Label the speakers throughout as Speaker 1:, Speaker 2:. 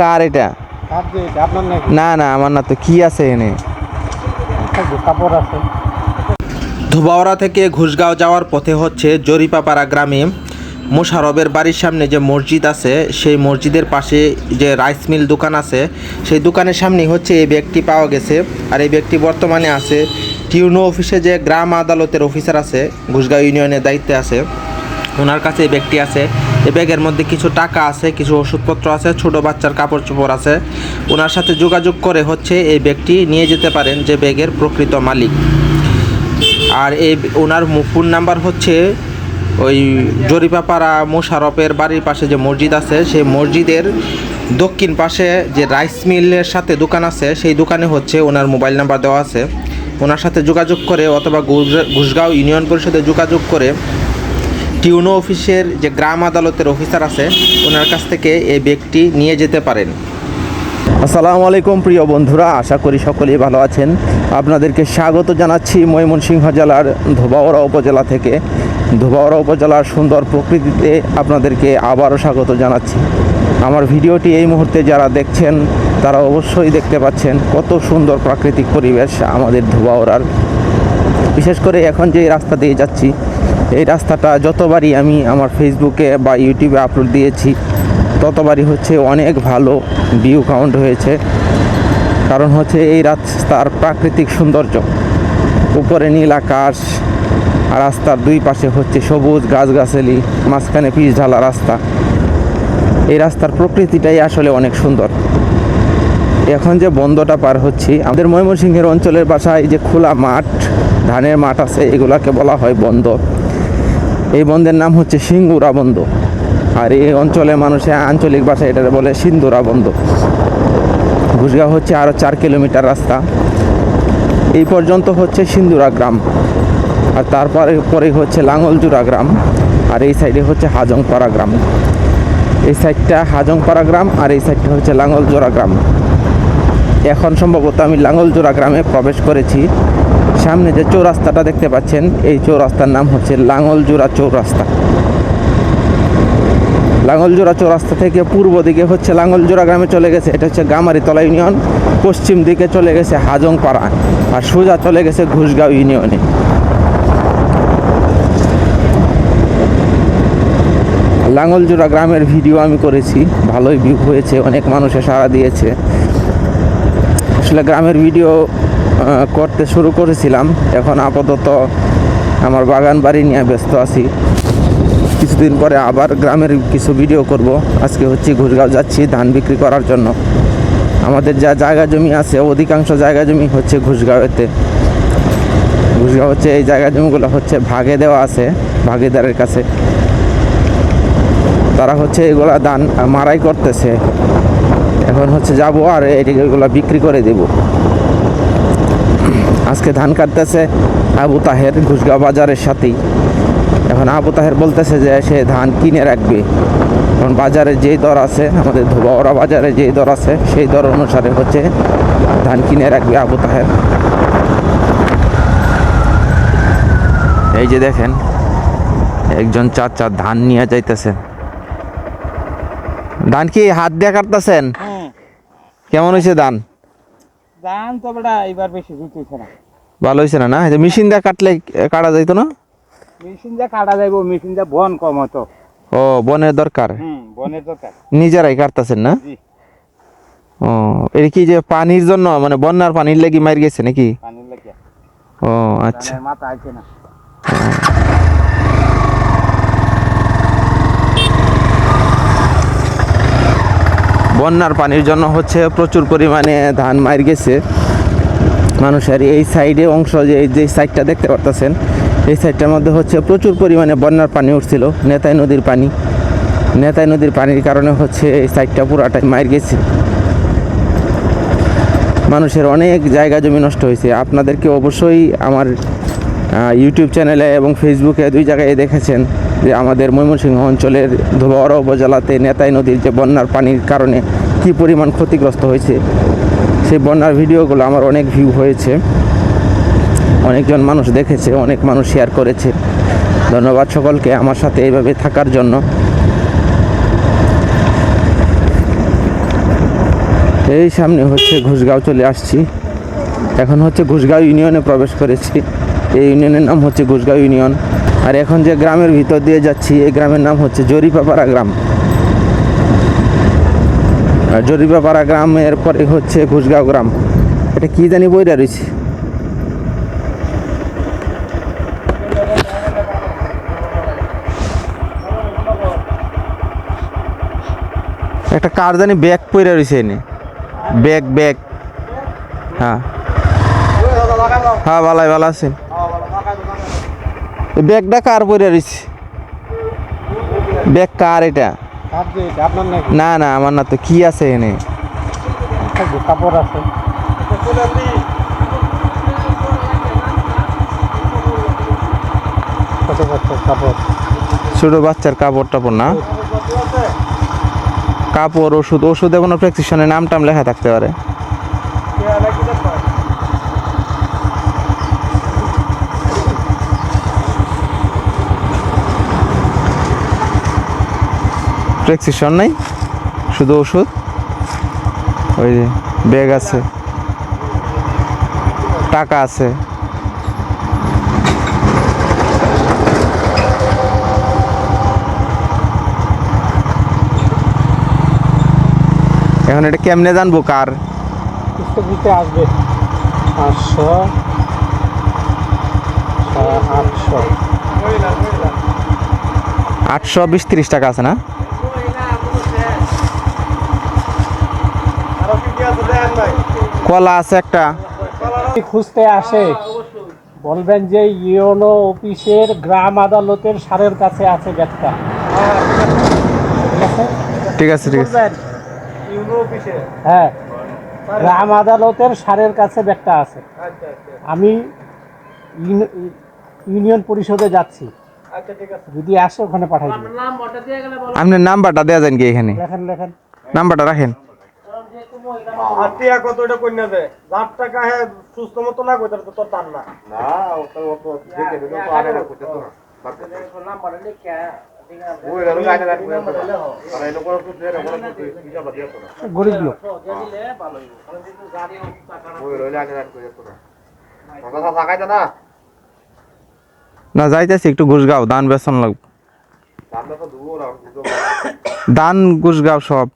Speaker 1: কার এটা? না না আমার না তো কি আছে এনে?
Speaker 2: কাপড় আছে।
Speaker 1: ধুবাওড়া থেকে ঘুষগাঁও যাওয়ার পথে হচ্ছে জরিপাপাড়া গ্রামে মোশারবের বাড়ির সামনে যে মসজিদ আছে সেই মসজিদের পাশে যে রাইস মিল দোকান আছে সেই দোকানের সামনে হচ্ছে এই ব্যক্তি পাওয়া গেছে। আর এই ব্যক্তি বর্তমানে আছে টিউনো অফিসে যে গ্রাম আদালতের অফিসার আছে ঘুষগাঁও ইউনিয়নের দায়িত্বে আছে। ওনার কাছে এই ব্যাগটি আছে। এই ব্যাগের মধ্যে কিছু টাকা আছে, কিছু ওষুধপত্র আছে, ছোট বাচ্চার কাপড় চোপড় আছে। ওনার সাথে যোগাযোগ করে হচ্ছে এই ব্যাগটি নিয়ে যেতে পারেন যে ব্যাগের প্রকৃত মালিক। আর এই ওনার ফোন নাম্বার হচ্ছে ওই জরিপাপাড়া মোশারফের বাড়ির পাশে যে মসজিদ আছে, সেই মসজিদের দক্ষিণ পাশে যে রাইস মিলের সাথে দোকান আছে, সেই দোকানে হচ্ছে ওনার মোবাইল নাম্বার দেওয়া আছে। ওনার সাথে যোগাযোগ করে অথবা ঘুষ- ঘুষগাঁও ইউনিয়ন পরিষদে যোগাযোগ করে টিউনো অফিসের যে গ্রাম আদালতের অফিসার আছে, ওনার কাছ থেকে এই ব্যাগটি নিয়ে যেতে পারেন। আসসালামু আলাইকুম প্রিয় বন্ধুরা, আশা করি সকলেই ভালো আছেন। আপনাদেরকে স্বাগত জানাচ্ছি ময়মনসিংহ জেলার ধোবাওড়া উপজেলা থেকে। ধোবাওড়া উপজেলার সুন্দর প্রকৃতিতে আপনাদেরকে আবারও স্বাগত জানাচ্ছি। আমার ভিডিওটি এই মুহূর্তে যারা দেখছেন, তারা অবশ্যই দেখতে পাচ্ছেন কত সুন্দর প্রাকৃতিক পরিবেশ আমাদের ধোবাওড়ার বিশেষ করে এখন যে রাস্তা দিয়ে যাচ্ছি এই রাস্তাটা যতবারই আমি আমার ফেসবুকে বা ইউটিউবে আপলোড দিয়েছি, ততবারই হচ্ছে অনেক ভালো ভিউ কাউন্ট হয়েছে। কারণ হচ্ছে এই রাস্তার প্রাকৃতিক সৌন্দর্য, উপরে নীল আকাশ, আর রাস্তার দুই পাশে হচ্ছে সবুজ গাছগাছালি, মাঝখানে পিচ ঢালা রাস্তা। এই রাস্তার প্রকৃতিটাই আসলে অনেক সুন্দর। এখন যে বন্দটা পার হচ্ছি, আমাদের ময়মনসিংহের অঞ্চলের বাসায় যে খোলা মাঠ, ধানের মাঠ আছে, এগুলাকে বলা হয় বন্দ এই বন্ধের নাম হচ্ছে সিঙ্গুরা বন্ধ। আর এই অঞ্চলের মানুষের আঞ্চলিক ভাষায় এটা বলে সিন্দুরা বন্দ ঘুষগাঁও হচ্ছে আরও চার কিলোমিটার রাস্তা। এই পর্যন্ত হচ্ছে সিন্দুরা গ্রাম। আর তারপরে পরে হচ্ছে লাঙ্গলজুরা গ্রাম। আর এই সাইডে হচ্ছে হাজংপাড়া গ্রাম। এই সাইডটা হাজংপাড়া গ্রাম আর এই সাইডটা হচ্ছে লাঙলজোড়া গ্রাম। এখন সম্ভবত আমি লাঙ্গলজোড়া গ্রামে প্রবেশ করেছি। সামনে যে চৌরাস্তাটা দেখতে পাচ্ছেন, এই চৌরাস্তার নাম হচ্ছে লাঙ্গলজোড়া চৌরাস্তা। লাঙ্গলজোড়া চৌরাস্তা থেকে পূর্ব দিকে হচ্ছে লাঙ্গলজোড়া গ্রামে চলে গেছে। এটা হচ্ছে গামারিতলা ইউনিয়ন, পশ্চিম দিকে চলে গেছে হাজংপাড়া আর সোজা চলে গেছে ঘুষগাঁও ইউনিয়নে। লাঙ্গলজোড়া গ্রামের ভিডিও আমি করেছি। ভালোই ভিউ হয়েছে, অনেক মানুষে সাড়া দিয়েছে। আসলে গ্রামের ভিডিও করতে শুরু করেছিলাম। এখন আপাতত আমার বাগান বাড়ি নিয়ে ব্যস্ত আছি। কিছুদিন পরে আবার গ্রামের কিছু ভিডিও করব। আজকে হচ্ছে ঘুরগাঁও যাচ্ছি ধান বিক্রি করার জন্য। আমাদের যা জায়গা জমি আছে, অধিকাংশ জায়গা জমি হচ্ছে ঘুষগাঁওতে ঘুষগাঁও হচ্ছে এই জায়গা জমিগুলো হচ্ছে ভাগে দেওয়া আছে, ভাগিদারের কাছে। তারা হচ্ছে এগুলা দান মারাই করতেছে। এখন হচ্ছে যাব আর এগুলো বিক্রি করে দেব। আজকে ধান কাটতেছে আবু তাহের ঘুষগাঁও বাজারের সাথেই। এখন আবু তাহের বলতেছে যে সে ধান কিনে রাখবে। এখন বাজারে যেই দর আছে, আমাদের ধোবাওড়া বাজারে যেই দর আছে, সেই দর অনুসারে হচ্ছে ধান কিনে রাখবে আবু তাহের। এই যে দেখেন, একজন চার চার ধান নিয়ে যাইতেছেন। ধান কি হাত দিয়ে কাটতেছেন? কেমন হয়েছে ধান?
Speaker 2: দাম তো বেটা এবার বেশি জুতেছে না।
Speaker 1: ভালো হয়েছে না না? মেশিন দিয়ে কাটলে কাটা যাইতো না?
Speaker 2: মেশিন দিয়ে কাটা যাইব মেশিন দিয়ে বন কম হতো
Speaker 1: ও বনের দরকার?
Speaker 2: হুম বনের দরকার।
Speaker 1: নিজেরাই কাটতেছেন না?
Speaker 2: জি।
Speaker 1: ও এটা কি যে পানির জন্য মানে বন্যার পানির লেগে মার গেছে নাকি?
Speaker 2: পানির লাগে।
Speaker 1: ও আচ্ছা।
Speaker 2: মাথা আছে না।
Speaker 1: বন্যার পানির জন্য হচ্ছে প্রচুর পরিমাণে ধান মার গেছে। মানুষের এই সাইডে অংশ যে যে সাইডটা দেখতে পারতেছেন, এই সাইডটার মধ্যে হচ্ছে প্রচুর পরিমাণে বন্যার পানি উঠছিল, নেতাই নদীর পানি। নেতাই নদীর পানির কারণে হচ্ছে এই সাইডটা পুরাটাই মার গেছে। মানুষের অনেক জায়গা জমি নষ্ট হয়েছে। আপনাদেরকে অবশ্যই আমার ইউটিউব চ্যানেলে এবং ফেসবুকে দুই জায়গায় দেখেছেন যে আমাদের ময়মনসিংহ অঞ্চলের ধোবাওড়া উপজেলাতে নেতাই নদীর যে বন্যার পানির কারণে কি পরিমাণ ক্ষতিগ্রস্ত হয়েছে, সেই বন্যার ভিডিওগুলো আমার অনেক ভিউ হয়েছে। অনেকজন মানুষ দেখেছে, অনেক মানুষ শেয়ার করেছে। ধন্যবাদ সকলকে আমার সাথে এইভাবে থাকার জন্য। এই সামনে হচ্ছে ঘুষগাঁও চলে আসছি। এখন হচ্ছে ঘুষগাঁও ইউনিয়নে প্রবেশ করেছি। এই ইউনিয়নের নাম হচ্ছে ঘুষগাঁও ইউনিয়ন। আর এখন যে গ্রামের ভিতর দিয়ে যাচ্ছি, এই গ্রামের নাম হচ্ছে জরিপাপাড়া গ্রাম। আর জরিপাপাড়া গ্রাম এরপরে হচ্ছে ঘুষগাঁও গ্রাম। এটা কি জানি বইটা রয়েছে একটা কার জানি ব্যাগ পরে রয়েছে এনে। Bag bag. হ্যাঁ। হ্যাঁ ভালাই, ভালো এই ব্যাগটা কার পরে রয়েছে? ব্যাগ কার এটা? না না আমার না তো কি আছে এনে?
Speaker 2: কাপড় আছে। ছোট বাচ্চার কাপড়।
Speaker 1: ছোট বাচ্চার কাপড় টাপড় না? কাপড় ওষুধ ওষুধে কোনো প্রেসক্রিপশনে নাম টাম লেখা থাকতে পারে। প্রেসক্রিপশন নাই শুধু ওষুধ। ওই যে ব্যাগ আছে। টাকা আছে। এখন এটা কেমনে জানব কার?
Speaker 2: কিস্তি আসবে। পাঁচশো। আটশো।
Speaker 1: আটশো বিশ তিরিশ টাকা আছে না? কলা আছে একটা।
Speaker 2: খুঁজতে আসে? বলবেন যে ইউনো অফিসের গ্রাম আদালতের সারের কাছে আছে ব্যাগটা ঠিক আছে?
Speaker 1: ঠিক আছে
Speaker 2: হ্যাঁ। গ্রাম আদালতের সারের কাছে ব্যাগটা আছে। আমি ইউনি- ইউনিয়ন পরিষদে যাচ্ছি। যদি আসে ওখানে পাঠাই
Speaker 1: আপনার নাম্বারটা দেওয়া যান কি এখানে?
Speaker 2: লেখেন লেখেন।
Speaker 1: নাম্বারটা রাখেন।
Speaker 3: আত্মীয় কত এটা কন্যা দে লাখ টাকা হে সুস্থ মতো না কইতার তো তোর টান না।
Speaker 2: গরিব লোক।
Speaker 1: না। যাইতেছি একটু ঘুষগাঁও দান বেসন লাগবে। দান ঘুষগাঁও সব।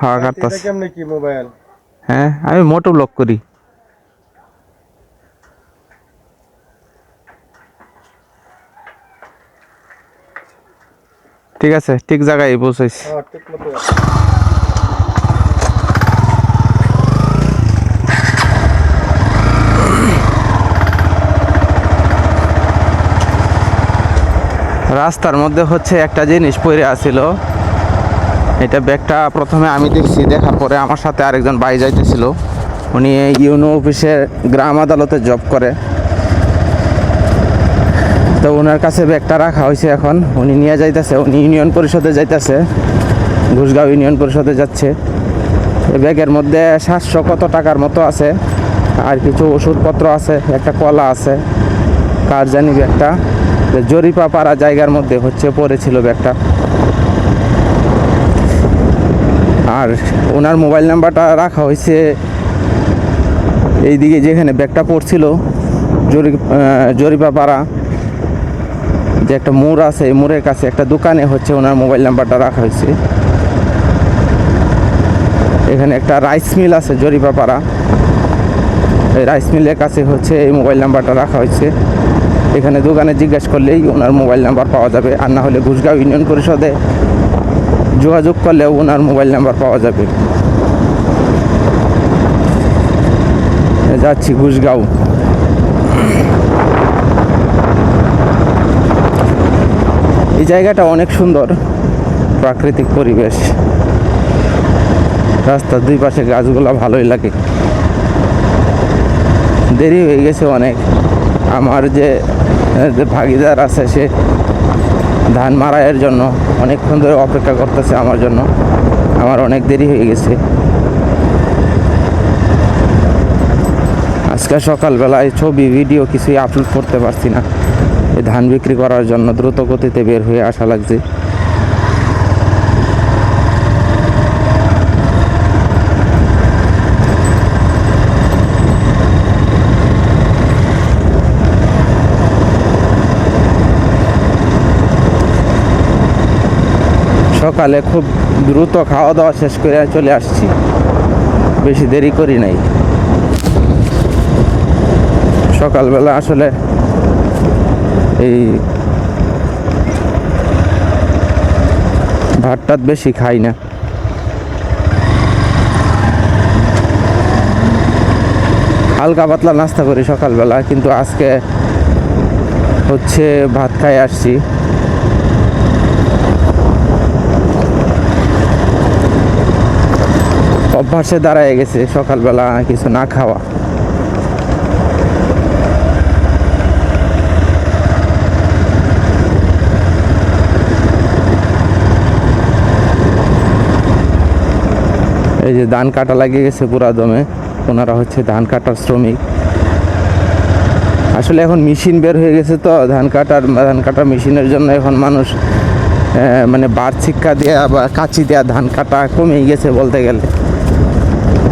Speaker 1: হ্যাঁ কাটতাছি।
Speaker 3: কেমনে কি মোবাইল
Speaker 1: হ্যাঁ আমি মোটো ব্লক করি। ঠিক আছে ঠিক জায়গায় পৌঁছাইছি।
Speaker 3: ঠিক মতো
Speaker 1: রাস্তার মধ্যে হচ্ছে একটা জিনিস পড়ে আছিল। এটা ব্যাগটা প্রথমে আমি দেখছি, দেখার পরে আমার সাথে আরেকজন ভাই যাইতেছিল। উনি ইউনো অফিসে গ্রাম আদালতে জব করে। তো ওনার কাছে ব্যাগটা রাখা হয়েছে এখন। উনি নিয়ে যাইতেছে, উনি ইউনিয়ন পরিষদে যাইতেছে, ঘুষগাঁও ইউনিয়ন পরিষদে যাচ্ছে। ব্যাগের মধ্যে সাতশো কত টাকার মতো আছে, আর কিছু ওষুধপত্র আছে, একটা কলা আছে। কার জানি ব্যাগটা। জরিপা পাড়া জায়গার মধ্যে হচ্ছে, পড়েছিল ব্যাগটা। আর ওনার মোবাইল নাম্বারটা রাখা হয়েছে এইদিকে যেখানে ব্যাগটা পড়ছিল জরি জরিপা পাড়া যে একটা মোড় আছে, এই মোড়ের কাছে একটা দোকানে হচ্ছে ওনার মোবাইল নাম্বারটা রাখা হয়েছে। এখানে একটা রাইস মিল আছে জরিপা পাড়া এই রাইস মিলের কাছে হচ্ছে এই মোবাইল নাম্বারটা রাখা হয়েছে। এখানে দোকানে জিজ্ঞেস করলেই ওনার মোবাইল নাম্বার পাওয়া যাবে, আর না হলে ঘুষগাঁও ইউনিয়ন পরিষদে যোগাযোগ করলে ওনার মোবাইল নাম্বার পাওয়া যাবে। যাচ্ছি ঘুষগাঁও। এই জায়গাটা অনেক সুন্দর, প্রাকৃতিক পরিবেশ। রাস্তার দুই পাশে গাছগুলো ভালোই লাগে। দেরি হয়ে গেছে অনেক। আমার যে ভাগিদার আছে সে ধান মারাইয়ের জন্য অনেকক্ষণ ধরে অপেক্ষা করতেছে আমার জন্য। আমার অনেক দেরি হয়ে গেছে। আজকে সকালবেলায় ছবি, ভিডিও কিছুই আপলোড করতে পারছি না। ধান বিক্রি করার জন্য দ্রুত গতিতে বের হয়ে আসা লাগছে। সকালে খুব দ্রুত খাওয়া দাওয়া শেষ করে চলে আসছি। বেশি দেরি করি নাই। সকালবেলা আসলে এই ভাত টাত বেশি খাই না। হালকা পাতলা নাস্তা করি সকালবেলা, কিন্তু আজকে হচ্ছে ভাত খাই আসছি। অভ্যাসে দাঁড়ায় গেছে, সকালবেলা কিছু না খাওয়া। এই যে ধান কাটা লাগিয়ে গেছে পুরা দমে, ওনারা হচ্ছে ধান কাটার শ্রমিক। আসলে এখন মেশিন বের হয়ে গেছে তো, ধান কাটার ধান কাটার মেশিনের জন্য এখন মানুষ মানে বার শিক্ষা দেওয়া বা কাঁচি দেওয়া ধান কাটা কমে গেছে বলতে গেলে।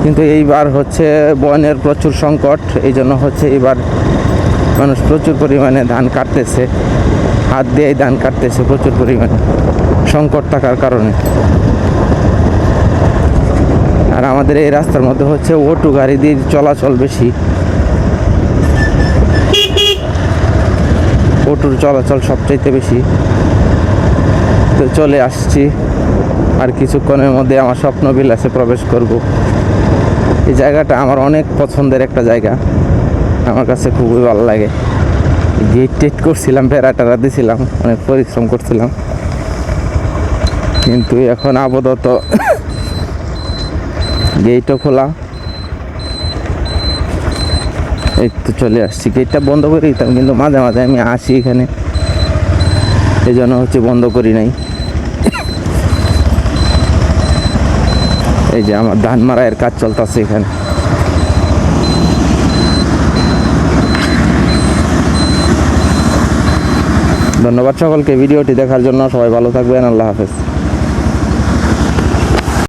Speaker 1: কিন্তু এইবার হচ্ছে বনের প্রচুর সংকট এই জন্য হচ্ছে এইবার মানুষ প্রচুর পরিমাণে ধান কাটতেছে, হাত দিয়েই ধান কাটতেছে প্রচুর পরিমাণে, সংকট থাকার কারণে। আর আমাদের এই রাস্তার মধ্যে হচ্ছে অটো গাড়ি দিয়ে চলাচল বেশি। অটোর চলাচল সবচাইতে বেশি। তো চলে আসছি, আর কিছুক্ষণের মধ্যে আমার স্বপ্ন বিলাসে প্রবেশ করব। এই জায়গাটা আমার অনেক পছন্দের একটা জায়গা। আমার কাছে খুবই ভালো লাগে। গেট টেট করছিলাম বেড়া টেরা দিছিলাম, অনেক পরিশ্রম করছিলাম। কিন্তু এখন আপাতত গেটও খোলা। এই তো চলে আসছি। গেটটা বন্ধ করে দিতাম, কিন্তু মাঝে মাঝে আমি আসি এখানে। এই জন্য হচ্ছে বন্ধ করি নাই। এই যে আমার ধান মারায়ের কাজ চলতেছে এখানে। ধন্যবাদ সকলকে, ভিডিওটি দেখার জন্য সবাই ভালো থাকবেন, আল্লাহ হাফেজ।